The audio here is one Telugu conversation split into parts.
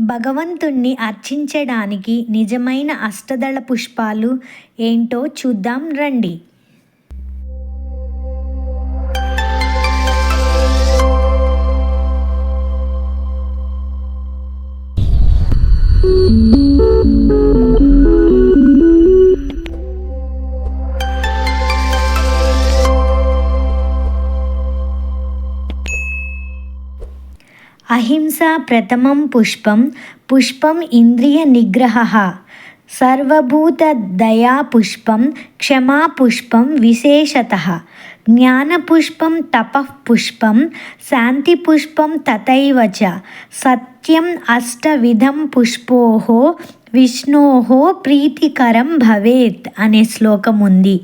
భగవంతుణ్ణి అర్చించడానికి నిజమైన అష్టదళ పుష్పాలు ఏంటో చూద్దాం రండి. అహింస ప్రథమం పుష్పం పుష్పం ఇంద్రియ నిగ్రహ. సర్వభూత దయా పుష్పం క్షమా పుష్పం విశేషత. జ్ఞానపుష్పం తపః పుష్పం శాంతి పుష్పం తథైవ చ. సత్యం అష్టవిధం పుష్పో విష్ణో ప్రీతికరం భవేత్ అనే శ్లోకం ఉంది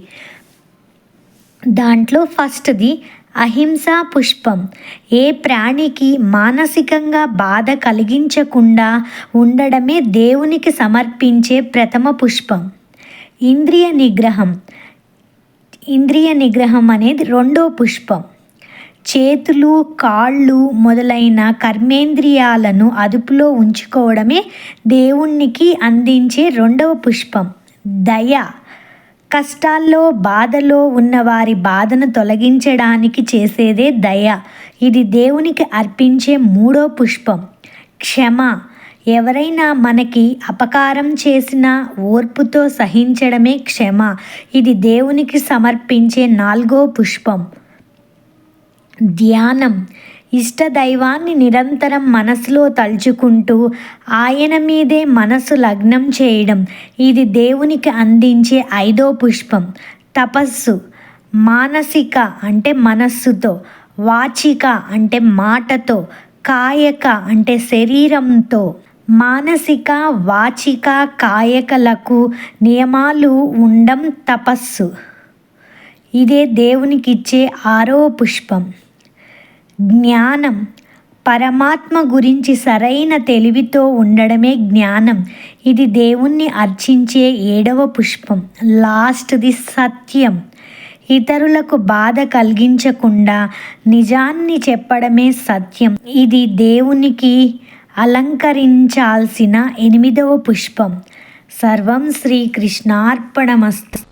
దాంట్లో ఫస్ట్ది అహింసా పుష్పం. ఏ ప్రాణికి మానసికంగా బాధ కలిగించకుండా ఉండడమే దేవునికి సమర్పించే ప్రథమ పుష్పం. ఇంద్రియ నిగ్రహం. ఇంద్రియ నిగ్రహం అనేది రెండో పుష్పం. చేతులు కాళ్ళు మొదలైన కర్మేంద్రియాలను అదుపులో ఉంచుకోవడమే దేవునికి అందించే రెండవ పుష్పం. దయ. కష్టాల్లో బాధలో ఉన్న వారి బాధను తొలగించడానికి చేసేదే దయ. ఇది దేవునికి అర్పించే మూడో పుష్పం. క్షమ. ఎవరైనా మనకి అపకారం చేసిన ఓర్పుతో సహించడమే క్షమ. ఇది దేవునికి సమర్పించే నాలుగో పుష్పం. ధ్యానం. ఇష్టదైవాన్ని నిరంతరం మనసులో తలుచుకుంటూ ఆయన మీదే మనసు లగ్నం చేయడం. ఇది దేవునికి అందించే ఐదో పుష్పం. తపస్సు. మానసిక అంటే మనస్సుతో. వాచిక అంటే మాటతో. కాయక అంటే శరీరంతో. మానసిక వాచిక కాయకలకు నియమాలు ఉండం తపస్సు. ఇదే దేవునికిచ్చే ఆరో పుష్పం. జ్ఞానం. పరమాత్మ గురించి సరైన తెలివితో ఉండడమే జ్ఞానం. ఇది దేవుణ్ణి అర్చించే ఏడవ పుష్పం లాస్ట్ది సత్యం. ఇతరులకు బాధ కలిగించకుండా నిజాన్ని చెప్పడమే సత్యం. ఇది దేవునికి అలంకరించాల్సిన ఎనిమిదవ పుష్పం. సర్వం శ్రీకృష్ణార్పణమస్తు.